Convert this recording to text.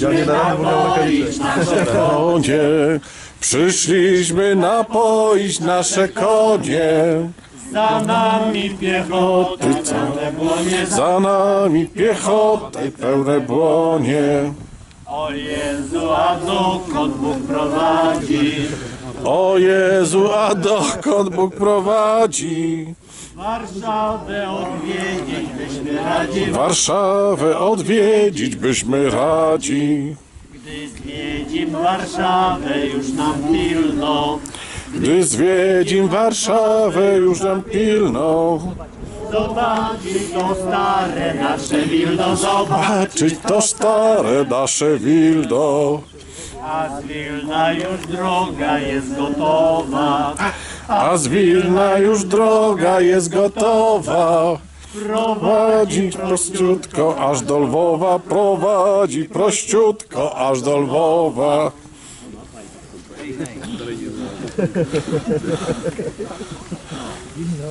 Ja nie dałem konie. Przyszliśmy napoić nasze konie. Za nami piechoty pełne błonie. Za nami piechoty pełne błonie. O Jezu, a dokąd Bóg prowadzi? O Jezu, a dokąd Bóg prowadzi? Warszawę odwiedzić byśmy radzi. Warszawę odwiedzić byśmy radzi. Gdy zwiedzim Warszawę już nam pilno. Gdy zwiedzim Warszawę już nam pilno zobaczyć to stare nasze wildo, zobaczyć to stare nasze wildo. A z Wilna już droga jest gotowa. A z Wilna już droga jest gotowa. Prowadzi prościutko aż do Lwowa, prowadzi prościutko aż do Lwowa. Winna